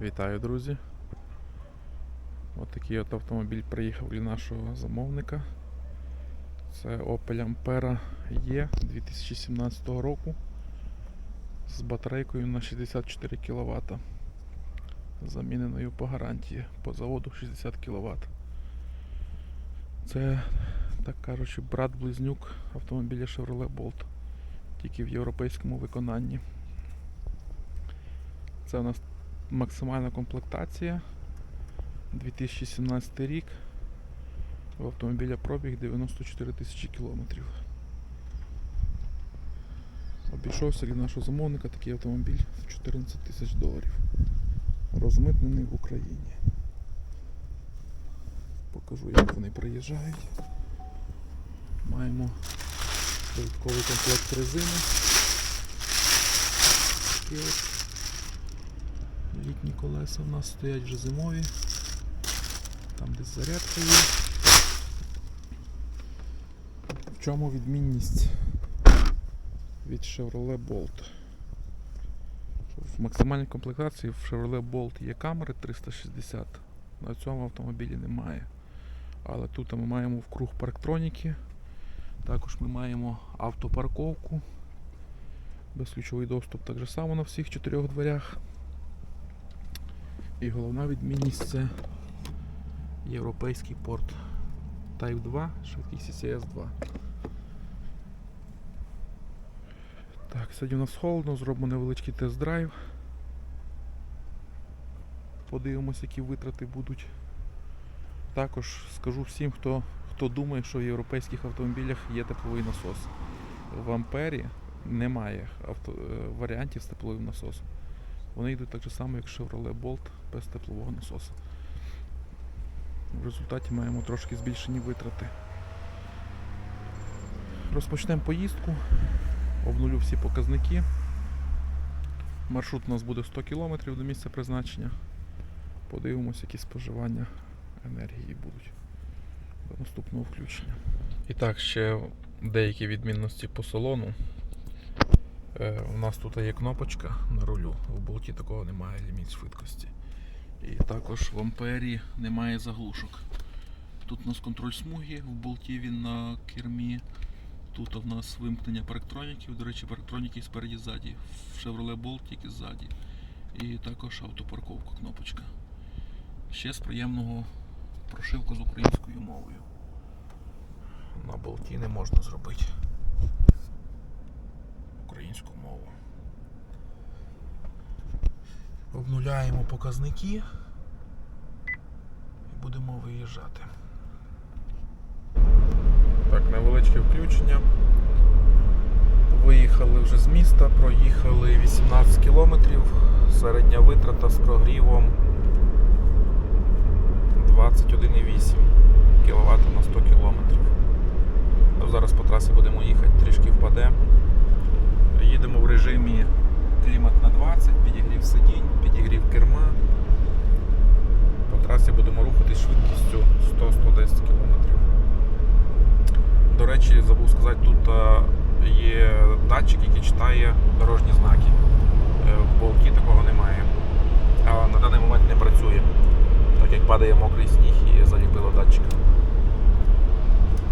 Вітаю, друзі. От такий от автомобіль приїхав для нашого замовника. Це Opel Ampera E 2017 року з батарейкою на 64 кВт. Заміненою по гарантії по заводу 60 кВт. Це, так кажучи, брат-близнюк автомобіля Chevrolet Bolt, тільки в європейському виконанні. Це у нас максимальна комплектація 2017 рік. У автомобіля пробіг 94 тисячі кілометрів. Обійшовся для нашого замовника такий автомобіль в 14 тисяч доларів. Розмитнений в Україні. Покажу, як вони приїжджають. Маємо додатковий комплект резини. Такі от. Літні колеса в нас стоять вже зимові. Там десь зарядка є. В чому відмінність від Chevrolet Bolt? В максимальній комплектації в Chevrolet Bolt є камери 360. На цьому автомобілі немає. Але тут ми маємо вкруг парктроніки. Також ми маємо автопарковку. Безключовий доступ так само на всіх чотирьох дверях. І головна відмінність це європейський порт Type 2, швидкість CCS 2. Так, сьогодні у нас холодно, зробимо невеличкий тест-драйв. Подивимося, які витрати будуть. Також скажу всім, хто, хто думає, що в європейських автомобілях є тепловий насос. В Ампері немає авто, е, варіантів з тепловим насосом. Вони йдуть так же само, як Chevrolet Bolt без теплового насосу. В результаті маємо трошки збільшені витрати. Розпочнемо поїздку. Обнулю всі показники. Маршрут у нас буде 100 км до місця призначення. Подивимося, які споживання енергії будуть до наступного включення. І так, ще деякі відмінності по салону. Е, у нас тут є кнопочка на рулю. В болті такого немає ліміт швидкості. І також в ампері немає заглушок. Тут у нас контроль смуги, в болті він на кермі. Тут у нас вимкнення парктроніків. До речі, парктроніки спереді ззаді. В Chevrolet Bolt тільки ззаді. І також автопарковка кнопочка. Ще з приємного прошивка з українською мовою. На болті не можна зробити Обнуляємо показники і будемо виїжджати. Так, невеличке включення. Виїхали вже з міста, проїхали 18 кілометрів. Середня витрата з прогрівом 21,8 кВт на 100 кілометрів. Ну, Зараз по трасі будемо їхати, трішки впаде. Їдемо в режимі клімат на 20, підігрів сидінь, підігрів керма. По трасі будемо рухатись швидкістю 100-110 км. До речі, забув сказати, тут е, є датчик, який читає дорожні знаки. Е, В болті такого немає. А на даний момент не працює, так як падає мокрий сніг і заліпило датчик.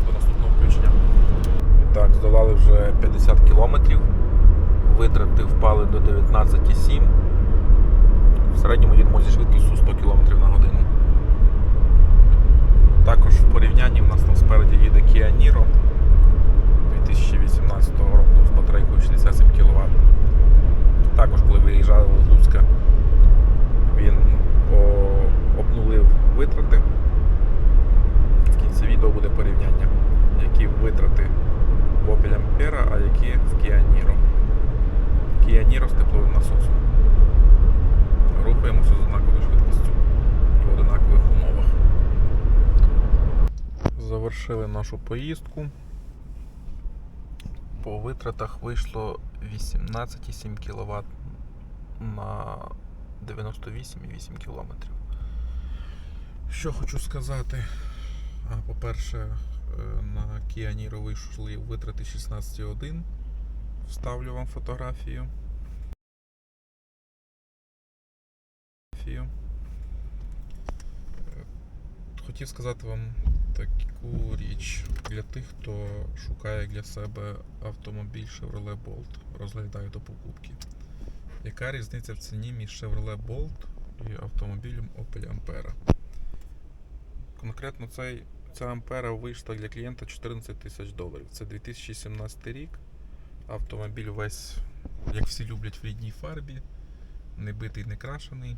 До наступного включення. Так, здолали вже 50 кілометрів. Витрати впали до 19,7. В середньому їдемо зі швидкістю 100 км на годину. Також в порівнянні в нас там спереді їде Kia Niro 2018 року з батарейкою 67 кВт. Також, коли виїжджали з Луцька, він о- обнулив витрати. В кінці відео буде порівняння, які витрати в Opel Ampera, а які в Kia Niro. Kia Niro з тепловим насосом. Рухаємося з однаковою швидкістю і в однакових умовах. Завершили нашу поїздку. По витратах вийшло 18,7 кВт на 98,8 км. Що хочу сказати. По-перше, е, на Kia Niro вийшли витрати 16,1. Вставлю вам фотографію. фотографію. Е, Хотів сказати вам таку річ для тих, хто шукає для себе автомобіль Chevrolet Bolt, розглядає до покупки. Яка різниця в ціні між Chevrolet Bolt і автомобілем Opel Ampera? Конкретно цей, ця Ampera вийшла для клієнта 14 тисяч доларів. Це 2017 рік. Автомобіль весь, як всі люблять, в рідній фарбі, не битий, не крашений.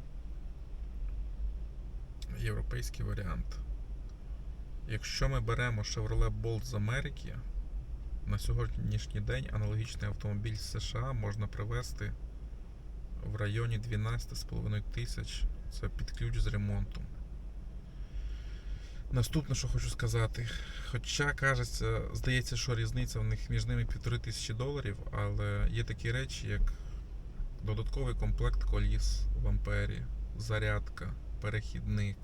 Європейський варіант. Якщо ми беремо Chevrolet Bolt з Америки, на сьогоднішній день аналогічний автомобіль з США можна привезти в районі 12,5 тисяч. Це під ключ з ремонтом. Наступне, що хочу сказати. Хоча кажеться, здається, що різниця в них між ними півтори тисячі доларів, але є такі речі, як додатковий комплект коліс в ампері, зарядка, перехідник.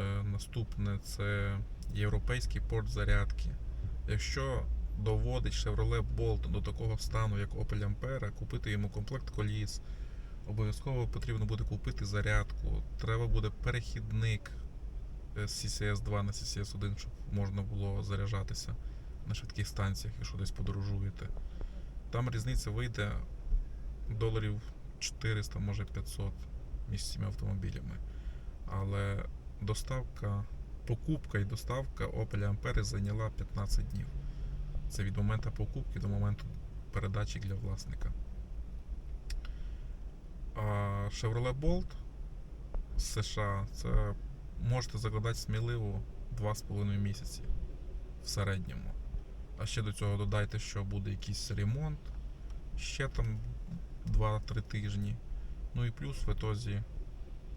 Е, Наступне це європейський порт зарядки. Якщо доводить Chevrolet Bolt до такого стану, як Opel Ampera, купити йому комплект коліс, обов'язково потрібно буде купити зарядку, треба буде перехідник е, з CCS 2 на CCS 1, щоб можна було заряджатися на швидких станціях, якщо десь подорожуєте. Там різниця вийде доларів 400, може 500 між цими автомобілями. Але доставка, покупка і доставка Opel Ampera зайняла 15 днів. Це від моменту покупки до моменту передачі для власника. А Chevrolet Bolt з США це можете закладати сміливо 2,5 місяці в середньому. А ще до цього додайте, що буде якийсь ремонт, ще там 2-3 тижні. Ну і плюс в ітозі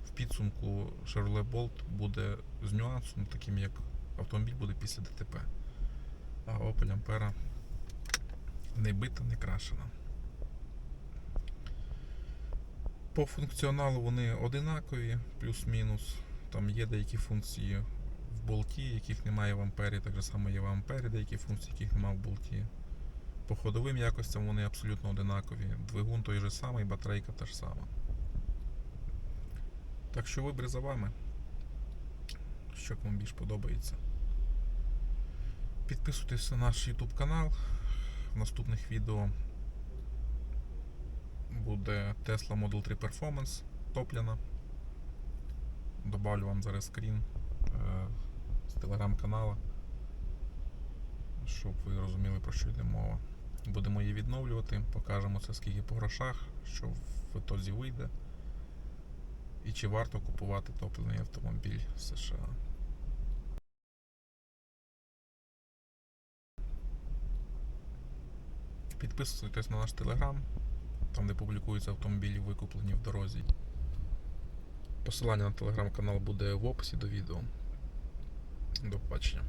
в підсумку Chevrolet Bolt буде з нюансом, таким як автомобіль буде після ДТП. А Opel Ampera не бита, не крашена. По функціоналу вони одинакові, плюс-мінус. Там є деякі функції в болті, яких немає в Ампері, так само є в Ампері деякі функції, яких немає в болті. По ходовим якостям вони абсолютно одинакові. Двигун той же самий, батарейка та ж сама. Так що вибір за вами. Що вам більш подобається. Підписуйтесь на наш YouTube канал. В наступних відео буде Tesla Model 3 Performance топляна. Добавлю вам зараз скрін е, з телеграм-канала, щоб ви розуміли, про що йде мова. Будемо її відновлювати, покажемо це скільки по грошах, що в ітозі вийде. І чи варто купувати топливний автомобіль з США. Підписуйтесь на наш телеграм, там де публікуються автомобілі, викуплені в дорозі. Посилання на телеграм-канал буде в описі до відео. До побачення.